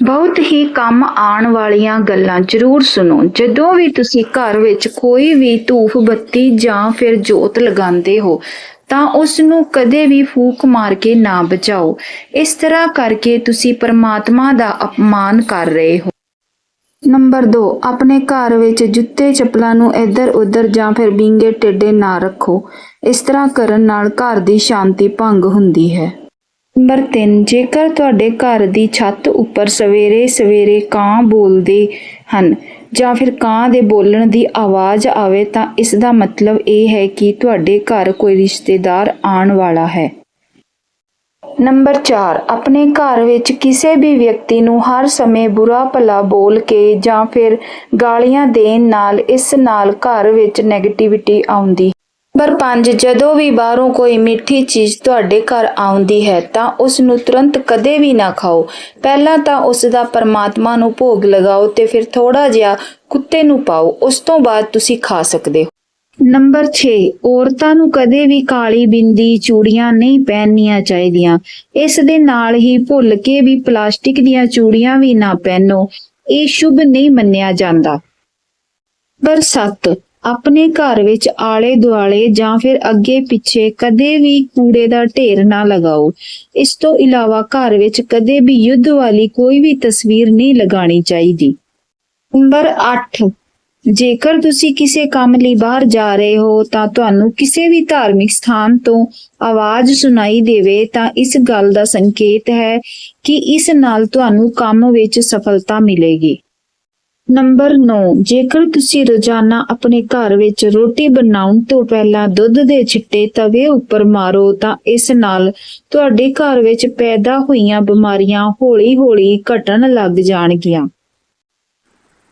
ਬਹੁਤ ਹੀ ਕੰਮ ਆਉਣ ਵਾਲੀਆਂ ਗੱਲਾਂ ਜ਼ਰੂਰ ਸੁਣੋ। ਜਦੋਂ ਵੀ ਤੁਸੀਂ ਘਰ ਵਿੱਚ ਕੋਈ ਵੀ ਧੂਫ ਬੱਤੀ ਜਾਂ ਫਿਰ ਜੋਤ ਲਗਾਉਂਦੇ ਹੋ, ਤਾਂ ਉਸ ਨੂੰ ਕਦੇ ਵੀ ਫੂਕ ਮਾਰ ਕੇ ਨਾ ਬਚਾਓ। ਇਸ ਤਰ੍ਹਾਂ ਕਰਕੇ ਤੁਸੀਂ ਪਰਮਾਤਮਾ ਦਾ ਅਪਮਾਨ ਕਰ ਰਹੇ ਹੋ। ਨੰਬਰ 2 ਆਪਣੇ ਘਰ ਵਿੱਚ ਜੁੱਤੇ ਚੱਪਲਾਂ ਨੂੰ ਇੱਧਰ ਉੱਧਰ ਜਾਂ ਫਿਰ ਵਿੰਗੇ ਟੇਢੇ ਨਾ ਰੱਖੋ। ਇਸ ਤਰ੍ਹਾਂ ਕਰਨ ਨਾਲ ਘਰ ਦੀ ਸ਼ਾਂਤੀ ਭੰਗ ਹੁੰਦੀ ਹੈ। ਨੰਬਰ 3 ਜੇਕਰ ਤੁਹਾਡੇ ਘਰ ਦੀ ਛੱਤ ਉੱਪਰ ਸਵੇਰੇ ਸਵੇਰੇ ਕਾਂ ਬੋਲਦੇ ਹਨ ਜਾਂ ਫਿਰ ਕਾਂ ਦੇ ਬੋਲਣ ਦੀ ਆਵਾਜ਼ ਆਵੇ ਤਾਂ ਇਸ ਦਾ ਮਤਲਬ ਇਹ ਹੈ ਕਿ ਤੁਹਾਡੇ ਘਰ ਕੋਈ ਰਿਸ਼ਤੇਦਾਰ ਆਉਣ ਵਾਲਾ ਹੈ। ਨੰਬਰ 4 ਆਪਣੇ ਘਰ ਵਿੱਚ ਕਿਸੇ ਵੀ ਵਿਅਕਤੀ ਨੂੰ ਹਰ ਸਮੇਂ ਬੁਰਾ ਭਲਾ ਬੋਲ ਕੇ ਜਾਂ ਫਿਰ ਗਾਲੀਆਂ ਦੇਣ ਨਾਲ ਇਸ ਨਾਲ ਘਰ ਵਿੱਚ ਨੈਗੇਟਿਵਿਟੀ ਆਉਂਦੀ ਨੰਬਰ 5 ਜਦੋਂ ਵੀ ਬਾਹਰੋਂ ਕੋਈ ਮਿੱਠੀ ਚੀਜ਼ ਤੁਹਾਡੇ ਘਰ ਆਉਂਦੀ ਹੈ, ਤਾਂ ਉਸ ਨੂੰ ਤੁਰੰਤ ਕਦੇ ਵੀ ਨਾ ਖਾਓ। ਪਹਿਲਾਂ ਤਾਂ ਉਸ ਦਾ ਪਰਮਾਤਮਾ ਨੂੰ ਭੋਗ ਲਗਾਓ ਤੇ ਫਿਰ ਥੋੜਾ ਜਿਹਾ ਕੁੱਤੇ ਨੂੰ ਪਾਓ, ਉਸ ਤੋਂ ਬਾਅਦ ਤੁਸੀਂ ਖਾ ਸਕਦੇ ਹੋ। ਨੰਬਰ 6 ਔਰਤਾਂ ਨੂੰ ਕਦੇ ਵੀ ਕਾਲੀ ਬਿੰਦੀ, ਚੂੜੀਆਂ ਨਹੀਂ ਪਹਿਨਣੀਆਂ ਚਾਹੀਦੀਆਂ। ਇਸ ਦੇ ਨਾਲ ਹੀ ਭੁੱਲ ਕੇ ਵੀ ਪਲਾਸਟਿਕ ਦੀਆਂ ਚੂੜੀਆਂ ਵੀ ਨਾ ਪਹਿਨੋ, ਇਹ ਸ਼ੁਭ ਨਹੀਂ ਮੰਨਿਆ ਜਾਂਦਾ। ਨੰਬਰ 7 ਆਪਣੇ ਘਰ ਵਿੱਚ ਆਲੇ ਦੁਆਲੇ ਜਾਂ ਫਿਰ ਅੱਗੇ ਪਿੱਛੇ ਕਦੇ ਵੀ ਕੂੜੇ ਦਾ ਢੇਰ ਨਾ ਲਗਾਓ। ਇਸ ਤੋਂ ਇਲਾਵਾ ਘਰ ਵਿੱਚ ਕਦੇ ਵੀ ਯੁੱਧ ਵਾਲੀ ਕੋਈ ਵੀ ਤਸਵੀਰ ਨਹੀਂ ਲਗਾਣੀ ਚਾਹੀਦੀ। ਨੰਬਰ 8 ਜੇਕਰ ਤੁਸੀਂ ਕਿਸੇ ਕੰਮ ਲਈ ਬਾਹਰ ਜਾ ਰਹੇ ਹੋ ਤਾਂ ਤੁਹਾਨੂੰ ਕਿਸੇ ਵੀ ਧਾਰਮਿਕ ਸਥਾਨ ਤੋਂ ਆਵਾਜ਼ ਸੁਣਾਈ ਦੇਵੇ ਤਾਂ ਇਸ ਗੱਲ ਦਾ ਸੰਕੇਤ ਹੈ ਕਿ ਇਸ ਨਾਲ ਤੁਹਾਨੂੰ ਕੰਮ ਵਿੱਚ ਸਫਲਤਾ ਮਿਲੇਗੀ। ਨੰਬਰ 9 ਜੇਕਰ ਤੁਸੀਂ ਰੋਜ਼ਾਨਾ ਆਪਣੇ ਘਰ ਵਿੱਚ ਰੋਟੀ ਬਣਾਉਣ ਤੋਂ ਪਹਿਲਾਂ ਦੁੱਧ ਦੇ ਛਿੱਟੇ ਤਵੇ ਉੱਪਰ ਮਾਰੋ, ਤਾਂ ਇਸ ਨਾਲ ਤੁਹਾਡੇ ਘਰ ਵਿੱਚ ਪੈਦਾ ਹੋਈਆਂ ਬਿਮਾਰੀਆਂ ਹੌਲੀ-ਹੌਲੀ ਘਟਣ ਲੱਗ ਜਾਣਗੀਆਂ।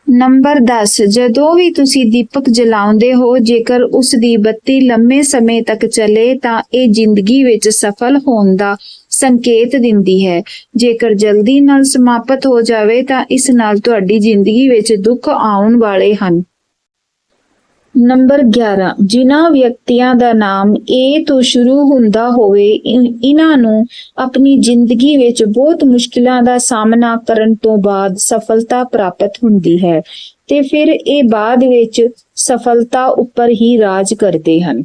ਨੰਬਰ 10 ਜਦੋਂ ਵੀ ਤੁਸੀਂ ਦੀਪਕ ਜਲਾਉਂਦੇ ਹੋ, ਜੇਕਰ ਉਸ ਦੀ ਬੱਤੀ ਲੰਮੇ ਸਮੇਂ ਤੱਕ ਚੱਲੇ, ਤਾਂ ਇਹ ਜ਼ਿੰਦਗੀ ਵਿੱਚ ਸਫਲ ਹੋਣ ਦਾ ਸੰਕੇਤ ਦਿੰਦੀ ਹੈ। ਜੇਕਰ ਜਲਦੀ ਨਾਲ ਸਮਾਪਤ ਹੋ ਜਾਵੇ ਤਾਂ ਇਸ ਨਾਲ ਤੁਹਾਡੀ ਜ਼ਿੰਦਗੀ ਵਿੱਚ ਦੁੱਖ ਆਉਣ ਵਾਲੇ ਹਨ। ਨੰਬਰ 11 ਜਿਨ੍ਹਾਂ ਵਿਅਕਤੀਆਂ ਦਾ ਨਾਮ A ਤੋਂ ਸ਼ੁਰੂ ਹੁੰਦਾ ਹੋਵੇ ਇਹਨਾਂ ਨੂੰ ਆਪਣੀ ਜ਼ਿੰਦਗੀ ਵਿੱਚ ਬਹੁਤ ਮੁਸ਼ਕਿਲਾਂ ਦਾ ਸਾਹਮਣਾ ਕਰਨ ਤੋਂ ਬਾਅਦ ਸਫਲਤਾ ਪ੍ਰਾਪਤ ਹੁੰਦੀ ਹੈ ਤੇ ਫਿਰ ਇਹ ਬਾਅਦ ਵਿੱਚ ਸਫਲਤਾ ਉੱਪਰ ਹੀ ਰਾਜ ਕਰਦੇ ਹਨ।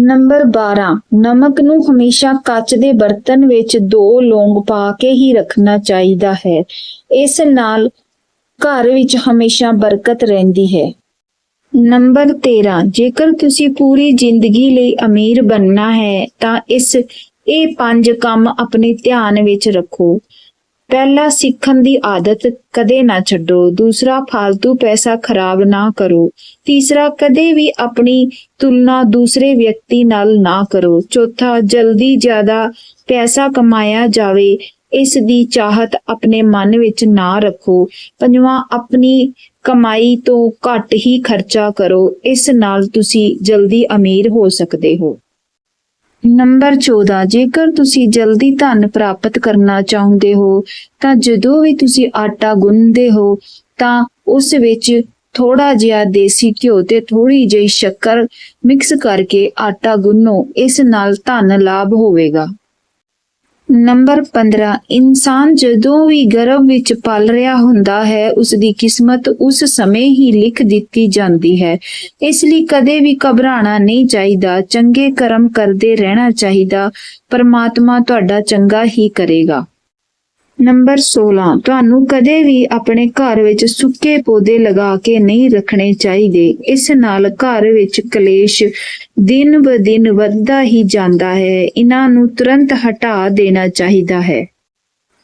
ਨੰਬਰ 12 ਨਮਕ ਨੂੰ ਹਮੇਸ਼ਾ ਕੱਚ ਦੇ ਬਰਤਨ ਵਿੱਚ ਦੋ ਲੌਂਗ ਪਾ ਕੇ ਹੀ ਰੱਖਣਾ ਚਾਹੀਦਾ ਹੈ। ਇਸ ਨਾਲ ਘਰ ਵਿੱਚ ਹਮੇਸ਼ਾ ਬਰਕਤ ਰਹਿੰਦੀ ਹੈ। ਨੰਬਰ 13 ਜੇਕਰ ਤੁਸੀਂ ਪੂਰੀ ਜ਼ਿੰਦਗੀ ਲਈ ਅਮੀਰ ਬਣਨਾ ਹੈ, ਤਾਂ ਇਸ, ਇਹ ਪੰਜ ਕੰਮ ਆਪਣੇ ਧਿਆਨ ਵਿੱਚ ਰੱਖੋ। ਪਹਿਲਾ ਸਿੱਖਣ ਦੀ ਆਦਤ ਕਦੇ ਨਾ ਛੱਡੋ, ਦੂਸਰਾ ਫालतू ਪੈਸਾ ਖਰਾਬ ਨਾ ਕਰੋ, ਤੀਸਰਾ ਕਦੇ ਵੀ ਆਪਣੀ ਤੁਲਨਾ ਦੂਸਰੇ ਵਿਅਕਤੀ ਨਾਲ ਨਾ ਕਰੋ, ਚੌਥਾ ਜਲਦੀ ਜ਼ਿਆਦਾ ਪੈਸਾ ਕਮਾਇਆ ਜਾਵੇ, ਇਸ ਦੀ ਚਾਹਤ ਆਪਣੇ ਮਨ ਵਿੱਚ ਨਾ ਰੱਖੋ, ਪੰਜਵਾਂ ਆਪਣੀ ਕਮਾਈ ਤੋਂ ਘੱਟ ਹੀ ਖਰਚਾ ਕਰੋ, ਇਸ ਨਾਲ ਤੁਸੀਂ ਜਲਦੀ ਅਮੀਰ ਹੋ ਸਕਦੇ ਹੋ। ਨੰਬਰ 14 ਜੇਕਰ ਤੁਸੀਂ ਜਲਦੀ ਧਨ ਪ੍ਰਾਪਤ ਕਰਨਾ ਚਾਹੁੰਦੇ ਹੋ, ਤਾਂ ਜਦੋਂ ਵੀ ਤੁਸੀਂ ਆਟਾ ਗੁੰਨਦੇ ਹੋ, ਤਾਂ ਉਸ ਵਿੱਚ ਥੋੜਾ ਜਿਹਾ ਦੇਸੀ ਘਿਓ ਤੇ ਥੋੜੀ ਜਿਹੀ ਸ਼ੱਕਰ ਮਿਕਸ ਕਰਕੇ ਆਟਾ ਗੁੰਨੋ, ਇਸ ਨਾਲ ਧਨ ਲਾਭ ਹੋਵੇਗਾ। ਨੰਬਰ 15 ਇਨਸਾਨ ਜਦੋਂ ਵੀ ਗਰਭ ਵਿੱਚ ਪਲ ਰਿਹਾ ਹੁੰਦਾ ਹੈ ਉਸ ਦੀ ਕਿਸਮਤ ਉਸ ਸਮੇਂ ਹੀ ਲਿਖ ਦਿੱਤੀ ਜਾਂਦੀ ਹੈ। ਇਸ ਲਈ ਕਦੇ ਵੀ ਘਬਰਾਣਾ ਨਹੀਂ ਚਾਹੀਦਾ, ਚੰਗੇ ਕਰਮ ਕਰਦੇ ਰਹਿਣਾ ਚਾਹੀਦਾ, ਪਰਮਾਤਮਾ ਤੁਹਾਡਾ ਚੰਗਾ ਹੀ ਕਰੇਗਾ। ਨੰਬਰ 16 ਤੁਹਾਨੂੰ ਕਦੇ ਵੀ ਆਪਣੇ ਘਰ ਵਿੱਚ ਸੁੱਕੇ ਪੌਦੇ ਲਗਾ ਕੇ ਨਹੀਂ ਰੱਖਣੇ ਚਾਹੀਦੇ। ਇਸ ਨਾਲ ਘਰ ਵਿੱਚ ਕਲੇਸ਼ ਦਿਨ ਬ ਦਿਨ ਵੱਧਦਾ ਹੀ ਜਾਂਦਾ ਹੈ। ਇਹਨਾਂ ਨੂੰ ਤੁਰੰਤ ਹਟਾ ਦੇਣਾ ਚਾਹੀਦਾ ਹੈ।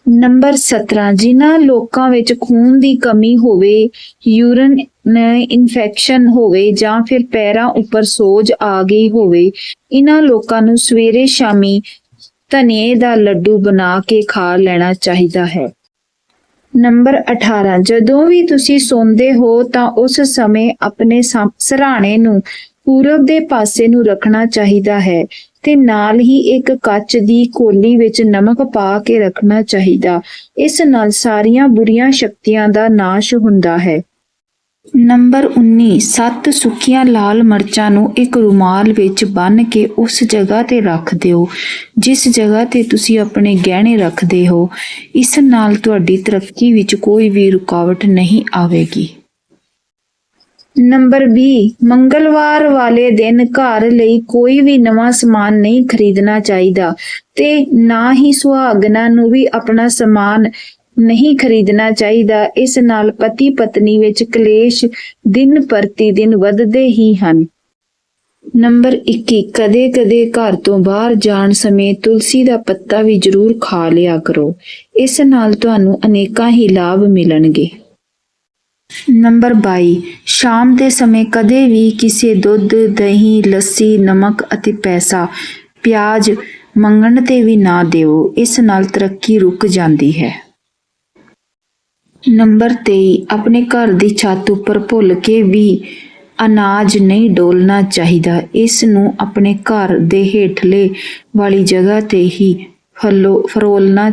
ਨੰਬਰ 17 ਜਿਨ੍ਹਾਂ ਲੋਕਾਂ ਵਿੱਚ ਖੂਨ ਦੀ ਕਮੀ ਹੋਵੇ, ਯੂਰਨ ਇਨਫੈਕਸ਼ਨ ਹੋਵੇ ਜਾਂ ਫਿਰ ਪੈਰਾਂ ਉੱਪਰ ਸੋਜ ਆ ਗਈ ਹੋਵੇ, ਇਹਨਾਂ ਲੋਕਾਂ ਨੂੰ ਸਵੇਰੇ ਸ਼ਾਮੀ ਧਨੀਏ ਦਾ ਲੱਡੂ ਬਣਾ ਕੇ ਖਾ ਲੈਣਾ ਚਾਹੀਦਾ ਹੈ। ਨੰਬਰ 18 ਜਦੋਂ ਵੀ ਤੁਸੀਂ ਸੌਂਦੇ ਹੋ ਤਾਂ ਉਸ ਸਮੇਂ ਆਪਣੇ ਸਾ- ਸਿਰਹਾਣੇ ਨੂੰ ਪੂਰਬ ਦੇ ਪਾਸੇ ਨੂੰ ਰੱਖਣਾ ਚਾਹੀਦਾ ਹੈ ਤੇ ਨਾਲ ਹੀ ਇੱਕ ਕੱਚ ਦੀ ਕੋਲੀ ਵਿੱਚ ਨਮਕ ਪਾ ਕੇ ਰੱਖਣਾ ਚਾਹੀਦਾ। ਇਸ ਨਾਲ ਸਾਰੀਆਂ ਬੁਰੀਆਂ ਸ਼ਕਤੀਆਂ ਦਾ ਨਾਸ਼ ਹੁੰਦਾ ਹੈ। ਨੰਬਰ 19 ਸੱਤ ਸੁੱਕੀਆਂ ਲਾਲ ਮਿਰਚਾਂ ਨੂੰ ਇੱਕ ਰੁਮਾਲ ਵਿੱਚ ਬੰਨ੍ਹ ਕੇ ਉਸ ਜਗ੍ਹਾ ਤੇ ਰੱਖ ਦਿਓ, ਜਿਸ ਜਗ੍ਹਾ ਤੇ ਤੁਸੀਂ ਆਪਣੇ ਗਹਿਣੇ ਰੱਖਦੇ ਹੋ। ਇਸ ਨਾਲ ਤੁਹਾਡੀ ਤਰੱਕੀ ਵਿੱਚ ਕੋਈ ਵੀ ਰੁਕਾਵਟ ਨਹੀਂ ਆਵੇਗੀ। ਨੰਬਰ 20 ਮੰਗਲਵਾਰ ਵਾਲੇ ਦਿਨ ਘਰ ਲਈ ਕੋਈ ਵੀ ਨਵਾਂ ਸਮਾਨ ਨਹੀਂ ਖਰੀਦਣਾ ਚਾਹੀਦਾ ਤੇ ਨਾ ਹੀ ਸੁਹਾਗਣਾ ਨੂੰ ਵੀ ਆਪਣਾ ਸਮਾਨ ਨਹੀਂ ਖਰੀਦਣਾ ਚਾਹੀਦਾ ਇਸ ਨਾਲ ਪਤੀ ਪਤਨੀ ਵਿੱਚ ਕਲੇਸ਼ ਦਿਨ ਪ੍ਰਤੀ ਦਿਨ ਵੱਧਦੇ ਹੀ ਹਨ। ਨੰਬਰ 21 ਕਦੇ-ਕਦੇ ਘਰ ਤੋਂ ਬਾਹਰ ਜਾਣ ਸਮੇਂ ਤੁਲਸੀ ਦਾ ਪੱਤਾ ਵੀ ਜ਼ਰੂਰ ਖਾ ਲਿਆ ਕਰੋ। ਇਸ ਨਾਲ ਤੁਹਾਨੂੰ ਅਨੇਕਾਂ ਹੀ ਲਾਭ ਮਿਲਣਗੇ। ਨੰਬਰ 22 ਸ਼ਾਮ ਦੇ ਸਮੇਂ ਕਦੇ ਵੀ ਕਿਸੇ ਦੁੱਧ, ਦਹੀਂ, ਲੱਸੀ, ਨਮਕ ਅਤੇ ਪੈਸਾ, ਪਿਆਜ਼ ਮੰਗਣ ਤੇ ਵੀ ਨਾ ਦਿਓ। ਇਸ ਨਾਲ ਤਰੱਕੀ ਰੁਕ ਜਾਂਦੀ ਹੈ। ਨੰਬਰ 23 ਆਪਣੇ ਘਰ ਦੀ ਛੱਤ ਉੱਪਰ ਭੁੱਲ ਕੇ ਵੀ ਅਨਾਜ ਨਹੀਂ ਡੋਲਣਾ ਚਾਹੀਦਾ। ਇਸ ਨੂੰ ਆਪਣੇ ਘਰ ਦੇ ਹੇਠਲੇ ਵਾਲੀ ਜਗ੍ਹਾ ਤੇ ਹੀ ਫਲੋ, ਫਰੋਲਣਾ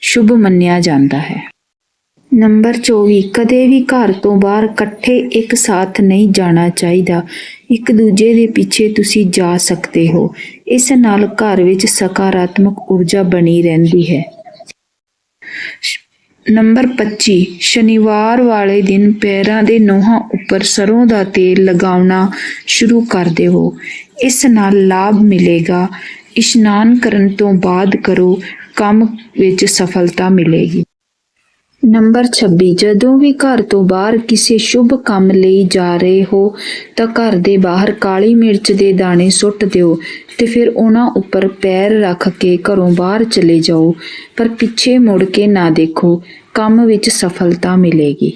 ਸ਼ੁਭ ਮੰਨਿਆ ਜਾਂਦਾ ਹੈ। ਨੰਬਰ 24 ਕਦੇ ਵੀ ਘਰ ਤੋਂ ਬਾਹਰ ਇਕੱਠੇ ਇੱਕ ਸਾਥ ਨਹੀਂ ਜਾਣਾ ਚਾਹੀਦਾ। ਇੱਕ ਦੂਜੇ ਦੇ ਪਿੱਛੇ ਤੁਸੀਂ ਜਾ ਸਕਦੇ ਹੋ। ਇਸ ਨਾਲ ਘਰ ਵਿੱਚ ਸਕਾਰਾਤਮਕ ਊਰਜਾ ਬਣੀ ਰਹਿੰਦੀ ਹੈ। ਨੰਬਰ 25 ਸ਼ਨੀਵਾਰ ਵਾਲੇ ਦਿਨ ਪੈਰਾਂ ਦੇ ਨੋਹਾਂ ਉੱਪਰ ਸਰੋਂ ਦਾ ਤੇਲ ਲਗਾਉਣਾ ਸ਼ੁਰੂ ਕਰ ਦਿਓ ਇਸ ਨਾਲ ਲਾਭ ਮਿਲੇਗਾ। ਇਸ਼ਨਾਨ ਕਰਨ ਤੋਂ ਬਾਅਦ ਕਰੋ। ਕੰਮ ਵਿੱਚ ਸਫਲਤਾ ਮਿਲੇਗੀ। ਨੰਬਰ 26 ਜਦੋਂ ਵੀ ਘਰ ਤੋਂ ਬਾਹਰ ਕਿਸੇ ਸ਼ੁਭ ਕੰਮ ਲਈ ਜਾ ਰਹੇ ਹੋ, ਤਾਂ ਘਰ ਦੇ ਬਾਹਰ ਕਾਲੀ ਮਿਰਚ ਦੇ ਦਾਣੇ ਸੁੱਟ ਦਿਓ ਤੇ ਫਿਰ ਉਹਨਾਂ ਉੱਪਰ ਪੈਰ ਰੱਖ ਕੇ ਘਰੋਂ ਬਾਹਰ ਚਲੇ ਜਾਓ, ਪਰ ਪਿੱਛੇ ਮੁੜ ਕੇ ਨਾ ਦੇਖੋ, ਕੰਮ ਵਿੱਚ ਸਫਲਤਾ ਮਿਲੇਗੀ।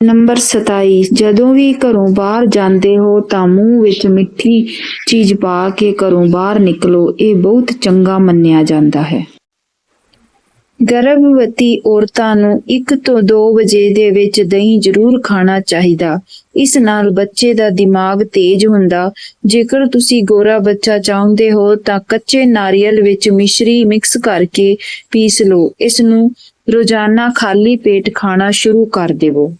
ਨੰਬਰ 27 ਜਦੋਂ ਵੀ ਘਰੋਂ ਬਾਹਰ ਜਾਂਦੇ ਹੋ ਤਾਂ ਮੂੰਹ ਵਿੱਚ ਮਿੱਠੀ ਚੀਜ਼ ਪਾ ਕੇ ਘਰੋਂ ਬਾਹਰ ਨਿਕਲੋ, ਇਹ ਬਹੁਤ ਚੰਗਾ ਮੰਨਿਆ ਜਾਂਦਾ ਹੈ। ਗਰਭਵਤੀ ਔਰਤਾਂ ਨੂੰ 1 ਤੋਂ 2 ਵਜੇ ਦੇ ਵਿੱਚ ਦਹੀਂ ਜ਼ਰੂਰ ਖਾਣਾ ਚਾਹੀਦਾ। ਇਸ ਨਾਲ ਬੱਚੇ ਦਾ ਦਿਮਾਗ ਤੇਜ਼ ਹੁੰਦਾ। ਜੇਕਰ ਤੁਸੀਂ ਗੋਰਾ ਬੱਚਾ ਚਾਹੁੰਦੇ ਹੋ, ਤਾਂ ਕੱਚੇ ਨਾਰੀਅਲ ਵਿੱਚ ਮਿਸ਼ਰੀ ਮਿਕਸ ਕਰਕੇ ਪੀਸ ਲਓ। ਇਸ ਨੂੰ ਰੋਜ਼ਾਨਾ ਖਾਲੀ ਪੇਟ ਖਾਣਾ ਸ਼ੁਰੂ ਕਰ ਦੇਵੋ।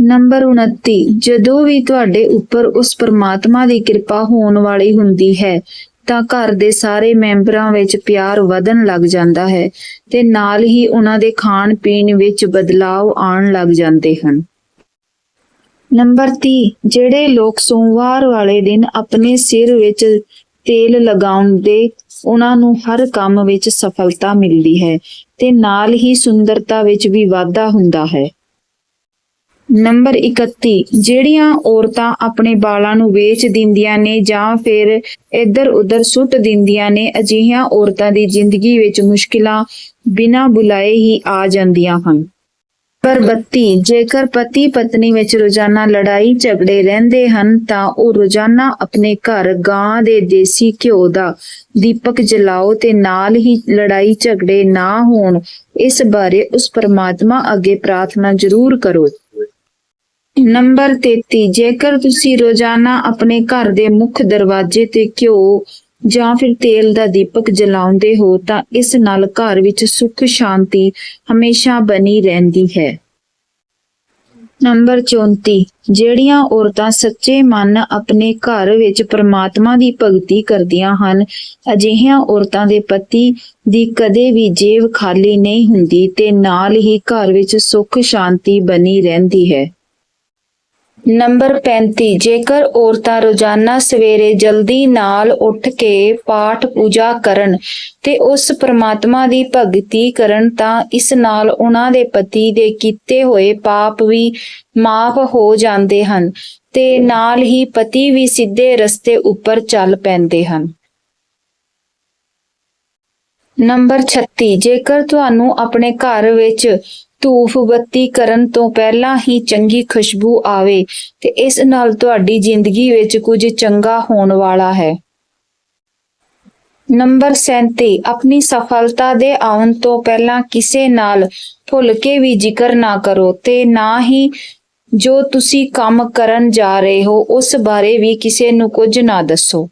ਨੰਬਰ 29 ਜਦੋਂ ਵੀ ਤੁਹਾਡੇ ਉੱਪਰ ਉਸ ਪਰਮਾਤਮਾ ਦੀ ਕਿਰਪਾ ਹੋਣ ਵਾਲੀ ਹੁੰਦੀ ਹੈ ਤਾਂ ਘਰ ਦੇ ਸਾਰੇ ਮੈਂਬਰਾਂ ਵਿੱਚ ਪਿਆਰ ਵਧਣ ਲੱਗ ਜਾਂਦਾ ਹੈ ਤੇ ਨਾਲ ਹੀ ਉਹਨਾਂ ਦੇ ਖਾਣ ਪੀਣ ਵਿੱਚ ਬਦਲਾਅ ਆਉਣ ਲੱਗ ਜਾਂਦੇ ਹਨ। ਨੰਬਰ 30 ਜਿਹੜੇ ਲੋਕ ਸੋਮਵਾਰ ਵਾਲੇ ਦਿਨ ਆਪਣੇ ਸਿਰ ਵਿੱਚ ਤੇਲ ਲਗਾਉਂਦੇ, ਉਹਨਾਂ ਨੂੰ ਹਰ ਕੰਮ ਵਿੱਚ ਸਫਲਤਾ ਮਿਲਦੀ ਹੈ ਤੇ ਨਾਲ ਹੀ ਸੁੰਦਰਤਾ ਵਿੱਚ ਵੀ ਵਾਧਾ ਹੁੰਦਾ ਹੈ। ਨੰਬਰ 31 ਜਿਹੜੀਆਂ ਔਰਤਾਂ ਆਪਣੇ ਵਾਲਾਂ ਨੂੰ ਵੇਚ ਦਿੰਦੀਆਂ ਨੇ ਜਾਂ ਫਿਰ ਇੱਧਰ ਉੱਧਰ ਸੁੱਟ ਦਿੰਦੀਆਂ ਨੇ, ਅਜਿਹੀਆਂ ਔਰਤਾਂ ਦੀ ਜ਼ਿੰਦਗੀ ਵਿੱਚ ਮੁਸ਼ਕਿਲਾਂ ਬਿਨਾਂ ਬੁਲਾਏ ਹੀ ਆ ਜਾਂਦੀਆਂ ਹਨ। ਨੰਬਰ 32 ਜੇਕਰ ਪਤੀ ਪਤਨੀ ਵਿੱਚ ਰੋਜ਼ਾਨਾ ਲੜਾਈ ਝਗੜੇ ਰਹਿੰਦੇ ਹਨ, ਤਾਂ ਉਹ ਰੋਜ਼ਾਨਾ ਆਪਣੇ ਘਰ ਗਾਂ ਦੇ ਦੇਸੀ ਘਿਓ ਦਾ ਦੀਪਕ ਜਲਾਓ ਤੇ ਨਾਲ ਹੀ ਲੜਾਈ ਝਗੜੇ ਨਾ ਹੋਣ, ਇਸ ਬਾਰੇ ਉਸ ਪਰਮਾਤਮਾ ਅੱਗੇ ਪ੍ਰਾਰਥਨਾ ਜ਼ਰੂਰ ਕਰੋ। ਨੰਬਰ 33 ਜੇਕਰ ਤੁਸੀਂ ਰੋਜ਼ਾਨਾ ਆਪਣੇ ਘਰ ਦੇ ਮੁੱਖ ਦਰਵਾਜ਼ੇ ਤੇ ਘਿਓ ਜਾਂ ਫਿਰ ਤੇਲ ਦਾ ਦੀਪਕ ਜਲਾਉਂਦੇ ਹੋ, ਤਾਂ ਇਸ ਨਾਲ ਘਰ ਵਿੱਚ ਸੁੱਖ ਸ਼ਾਂਤੀ ਹਮੇਸ਼ਾ ਬਣੀ ਰਹਿੰਦੀ ਹੈ। ਨੰਬਰ 34 ਜਿਹੜੀਆਂ ਔਰਤਾਂ ਸੱਚੇ ਮਨ ਆਪਣੇ ਘਰ ਵਿੱਚ ਪਰਮਾਤਮਾ ਦੀ ਭਗਤੀ ਕਰਦੀਆਂ ਹਨ, ਅਜਿਹੀਆਂ ਔਰਤਾਂ ਦੇ ਪਤੀ ਦੀ ਕਦੇ ਵੀ ਜੇਬ ਖਾਲੀ ਨਹੀਂ ਹੁੰਦੀ ਤੇ ਨਾਲ ਹੀ ਘਰ ਵਿੱਚ ਸੁੱਖ ਸ਼ਾਂਤੀ ਬਣੀ ਰਹਿੰਦੀ ਹੈ। ਨੰਬਰ 35 ਜੇਕਰ ਔਰਤਾਂ ਰੋਜ਼ਾਨਾ ਸਵੇਰੇ ਜਲਦੀ ਨਾਲ ਉੱਠ ਕੇ ਪਾਠ ਪੂਜਾ ਕਰਨ ਤੇ ਉਸ ਪ੍ਰਮਾਤਮਾ ਦੀ ਭਗਤੀ ਕਰਨ ਤਾਂ ਇਸ ਨਾਲ ਉਹਨਾਂ ਦੇ ਪਤੀ ਦੇ ਕੀਤੇ ਹੋਏ ਪਾਪ ਵੀ ਮਾਫ ਹੋ ਜਾਂਦੇ ਹਨ ਤੇ ਨਾਲ ਹੀ ਪਤੀ ਵੀ ਸਿੱਧੇ ਰਸਤੇ ਉੱਪਰ ਚੱਲ ਪੈਂਦੇ ਹਨ। ਨੰਬਰ 36 ਜੇਕਰ ਤੁਹਾਨੂੰ ਆਪਣੇ ਘਰ ਵਿੱਚ ਧੂਫ ਬੱਤੀ ਕਰਨ ਤੋਂ ਪਹਿਲਾਂ ਹੀ ਚੰਗੀ ਖੁਸ਼ਬੂ ਆਵੇ ਤੇ ਇਸ ਨਾਲ ਤੁਹਾਡੀ ਜ਼ਿੰਦਗੀ ਵਿੱਚ ਕੁਝ ਚੰਗਾ ਹੋਣ ਵਾਲਾ ਹੈ। ਨੰਬਰ 37 ਆਪਣੀ ਸਫਲਤਾ ਦੇ ਆਉਣ ਤੋਂ ਪਹਿਲਾਂ ਕਿਸੇ ਨਾਲ ਭੁੱਲ ਕੇ ਵੀ ਜ਼ਿਕਰ ਨਾ ਕਰੋ ਤੇ ਨਾ ਹੀ ਜੋ ਤੁਸੀਂ ਕੰਮ ਕਰਨ ਜਾ ਰਹੇ ਹੋ ਉਸ ਬਾਰੇ ਵੀ ਕਿਸੇ ਨੂੰ ਕੁਝ ਨਾ ਦੱਸੋ।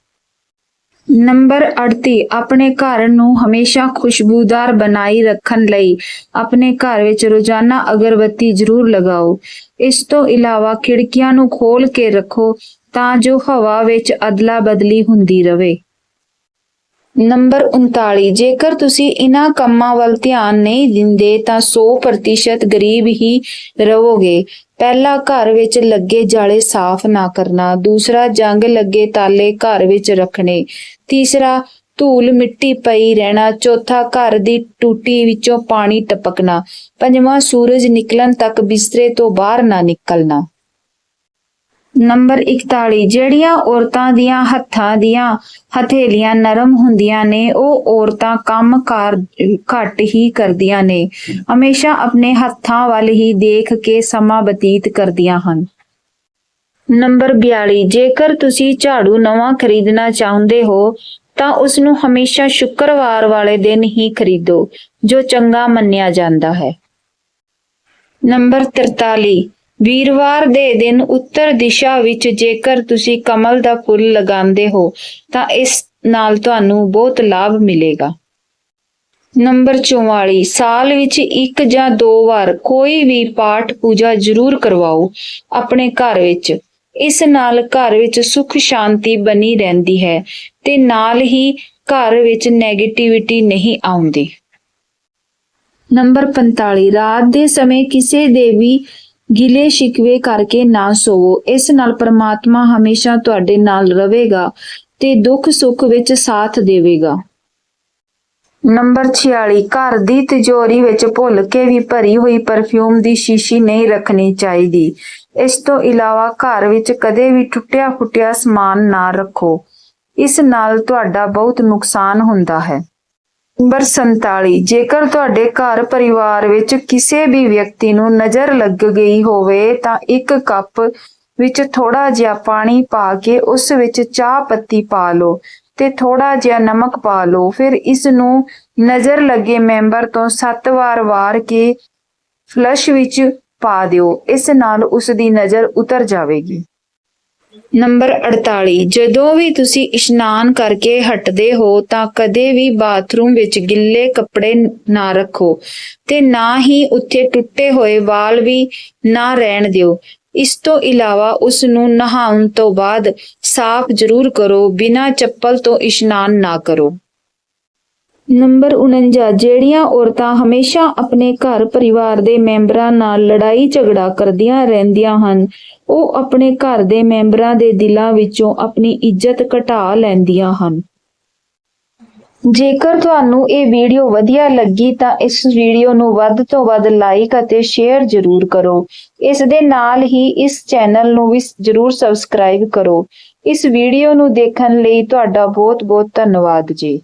ਨੰਬਰ 38 ਆਪਣੇ ਘਰ ਨੂੰ ਹਮੇਸ਼ਾ ਖੁਸ਼ਬੂਦਾਰ ਬਣਾਈ ਰੱਖਣ ਲਈ ਆਪਣੇ ਘਰ ਵਿੱਚ ਰੋਜ਼ਾਨਾ ਅਗਰਬੱਤੀ ਜ਼ਰੂਰ ਲਗਾਓ। ਇਸ ਤੋਂ ਇਲਾਵਾ ਖਿੜਕੀਆਂ ਨੂੰ ਖੋਲ ਕੇ ਰੱਖੋ ਤਾਂ ਜੋ ਹਵਾ ਵਿੱਚ ਅਦਲਾ ਬਦਲੀ ਹੁੰਦੀ ਰਹੇ। ਨੰਬਰ 39 ਜੇਕਰ ਤੁਸੀਂ ਇਹਨਾਂ ਕੰਮਾਂ ਵੱਲ ਧਿਆਨ ਨਹੀਂ ਦਿੰਦੇ, ਤਾਂ 100% ਗਰੀਬ ਹੀ ਰਹੋਗੇ ਪਹਿਲਾ ਘਰ ਵਿੱਚ ਲੱਗੇ ਜਾਲੇ ਸਾਫ਼ ਨਾ ਕਰਨਾ, ਦੂਸਰਾ ਜੰਗ ਲੱਗੇ ਤਾਲੇ ਘਰ ਵਿੱਚ ਰੱਖਣੇ, ਤੀਸਰਾ ਧੂਲ ਮਿੱਟੀ ਪਈ ਰਹਿਣਾ, ਚੌਥਾ ਘਰ ਦੀ ਟੂਟੀ ਵਿੱਚੋਂ ਪਾਣੀ ਟਪਕਣਾ, ਪੰਜਵਾਂ ਸੂਰਜ ਨਿਕਲਣ ਤੱਕ ਬਿਸਤਰੇ ਤੋਂ ਬਾਹਰ ਨਾ ਨਿਕਲਣਾ। ਨੰਬਰ 41 ਜਿਹੜੀਆਂ ਔਰਤਾਂ ਦੀਆਂ ਹੱਥਾਂ ਦੀਆਂ ਹਥੇਲੀਆਂ ਨਰਮ ਹੁੰਦੀਆਂ ਨੇ, ਉਹ ਔਰਤਾਂ ਕੰਮ ਕਾਰ, ਘੱਟ ਹੀ ਕਰਦੀਆਂ ਨੇ। ਹਮੇਸ਼ਾ ਆਪਣੇ ਹੱਥਾਂ ਵੱਲ ਹੀ ਦੇਖ ਕੇ ਸਮਾਂ ਬਤੀਤ ਕਰਦੀਆਂ ਹਨ। ਨੰਬਰ 42 ਜੇਕਰ ਤੁਸੀਂ ਝਾੜੂ ਨਵਾਂ ਖਰੀਦਣਾ ਚਾਹੁੰਦੇ ਹੋ, ਤਾਂ ਉਸ ਨੂੰ ਹਮੇਸ਼ਾ ਸ਼ੁੱਕਰਵਾਰ ਵਾਲੇ ਦਿਨ ਹੀ ਖਰੀਦੋ, ਜੋ ਚੰਗਾ ਮੰਨਿਆ ਜਾਂਦਾ ਹੈ। ਨੰਬਰ 43 ਵੀਰਵਾਰ ਦੇ ਦਿਨ ਉੱਤਰ ਦਿਸ਼ਾ ਵਿੱਚ ਜੇਕਰ ਤੁਸੀਂ ਕਮਲ ਦਾ ਫੁੱਲ ਲਗਾਉਂਦੇ ਹੋ, ਤਾਂ ਇਸ ਨਾਲ ਤੁਹਾਨੂੰ ਬਹੁਤ ਲਾਭ ਮਿਲੇਗਾ। ਨੰਬਰ 44 ਸਾਲ ਵਿੱਚ ਇੱਕ ਜਾਂ ਦੋ ਵਾਰ ਕੋਈ ਵੀ ਪਾਠ ਪੂਜਾ ਜ਼ਰੂਰ ਕਰਵਾਓ ਆਪਣੇ ਘਰ ਵਿੱਚ। ਇਸ ਨਾਲ ਘਰ ਵਿੱਚ ਸੁਖ ਸ਼ਾਂਤੀ ਬਣੀ ਰਹਿੰਦੀ ਹੈ ਤੇ ਨਾਲ ਹੀ ਘਰ ਵਿੱਚ 네ਗੇਟਿਵਿਟੀ ਨਹੀਂ ਆਉਂਦੀ। ਨੰਬਰ 45 ਰਾਤ ਦੇ ਸਮੇਂ ਕਿਸੇ ਦੇ ਵੀ ਗਿਲੇ ਸ਼ਿਕਵੇ ਕਰਕੇ ਨਾ ਸੋਵੋ। ਇਸ ਨਾਲ ਪਰਮਾਤਮਾ ਹਮੇਸ਼ਾ ਤੁਹਾਡੇ ਨਾਲ ਰਹੇਗਾ ਤੇ ਦੁੱਖ ਸੁੱਖ ਵਿੱਚ ਸਾਥ ਦੇਵੇਗਾ। ਨੰਬਰ 46 ਘਰ ਦੀ ਤਿਜੋਰੀ ਵਿੱਚ ਭੁੱਲ ਕੇ ਵੀ ਭਰੀ ਹੋਈ ਪਰਫਿਊਮ ਦੀ ਸ਼ੀਸ਼ੀ ਨਹੀਂ ਰੱਖਣੀ ਚਾਹੀਦੀ। ਇਸ ਤੋਂ ਇਲਾਵਾ ਘਰ ਵਿੱਚ ਕਦੇ ਵੀ ਟੁੱਟਿਆ ਫੁੱਟਿਆ ਸਮਾਨ ਨਾ ਰੱਖੋ। ਇਸ ਨਾਲ ਤੁਹਾਡਾ ਬਹੁਤ ਨੁਕਸਾਨ ਹੁੰਦਾ ਹੈ। ਨੰਬਰ 47 ਜੇਕਰ ਤੁਹਾਡੇ ਘਰ ਪਰਿਵਾਰ ਵਿੱਚ ਕਿਸੇ ਵੀ ਵਿਅਕਤੀ ਨੂੰ ਨਜ਼ਰ ਲੱਗ ਗਈ ਹੋਵੇ, ਤਾਂ ਇੱਕ ਕੱਪ ਵਿੱਚ ਥੋੜਾ ਜਿਹਾ ਪਾਣੀ ਪਾ ਕੇ ਉਸ ਵਿੱਚ ਚਾਹ ਪੱਤੀ ਪਾ ਲਓ ਤੇ ਥੋੜਾ ਜਿਹਾ ਨਮਕ ਪਾ ਲਓ। ਫਿਰ ਇਸ ਨੂੰ ਨਜ਼ਰ ਲੱਗੇ ਮੈਂਬਰ ਤੋਂ 7 ਵਾਰ ਵਾਰ ਕੇ ਫਲਸ਼ ਵਿੱਚ ਪਾ ਦਿਓ। ਇਸ ਨਾਲ ਉਸ ਦੀ ਨਜ਼ਰ ਉਤਰ ਜਾਵੇਗੀ। ਨੰਬਰ 48 ਜਦੋਂ ਵੀ ਤੁਸੀਂ ਇਸ਼ਨਾਨ ਕਰਕੇ ਹਟਦੇ ਹੋ ਤਾਂ ਕਦੇ ਵੀ ਬਾਥਰੂਮ ਵਿੱਚ ਗਿੱਲੇ ਕੱਪੜੇ ਨਾ ਰੱਖੋ ਤੇ ਨਾ ਹੀ ਉੱਥੇ ਟੁੱਟੇ ਹੋਏ ਵਾਲ ਵੀ ਨਾ ਰਹਿਣ ਦਿਓ। ਇਸ ਤੋਂ ਇਲਾਵਾ ਉਸ ਨੂੰ ਨਹਾਉਣ ਤੋਂ ਬਾਅਦ ਸਾਫ਼ ਜ਼ਰੂਰ ਕਰੋ, ਬਿਨਾਂ ਚੱਪਲ ਤੋਂ ਇਸ਼ਨਾਨ ਨਾ ਕਰੋ। ਨੰਬਰ 49 ਜਿਹੜੀਆਂ ਔਰਤਾਂ ਹਮੇਸ਼ਾ ਆਪਣੇ ਘਰ ਪਰਿਵਾਰ ਦੇ ਮੈਂਬਰਾਂ ਨਾਲ ਲੜਾਈ ਝਗੜਾ ਕਰਦੀਆਂ ਰਹਿੰਦੀਆਂ ਹਨ, ਉਹ ਆਪਣੇ ਘਰ ਦੇ ਮੈਂਬਰਾਂ ਦੇ ਦਿਲਾਂ ਵਿੱਚੋਂ ਆਪਣੀ ਇੱਜ਼ਤ ਘਟਾ ਲੈਂਦੀਆਂ ਹਨ। ਜੇਕਰ ਤੁਹਾਨੂੰ ਇਹ ਵੀਡੀਓ ਵਧੀਆ ਲੱਗੀ ਤਾਂ ਇਸ ਵੀਡੀਓ ਨੂੰ ਵੱਧ ਤੋਂ ਵੱਧ ਲਾਈਕ ਅਤੇ ਸ਼ੇਅਰ ਜ਼ਰੂਰ ਕਰੋ। ਇਸ ਦੇ ਨਾਲ ਹੀ ਇਸ ਚੈਨਲ ਨੂੰ ਵੀ ਜ਼ਰੂਰ ਸਬਸਕ੍ਰਾਈਬ ਕਰੋ। ਇਸ ਵੀਡੀਓ ਨੂੰ ਦੇਖਣ ਲਈ ਤੁਹਾਡਾ ਬਹੁਤ ਬਹੁਤ ਧੰਨਵਾਦ ਜੀ।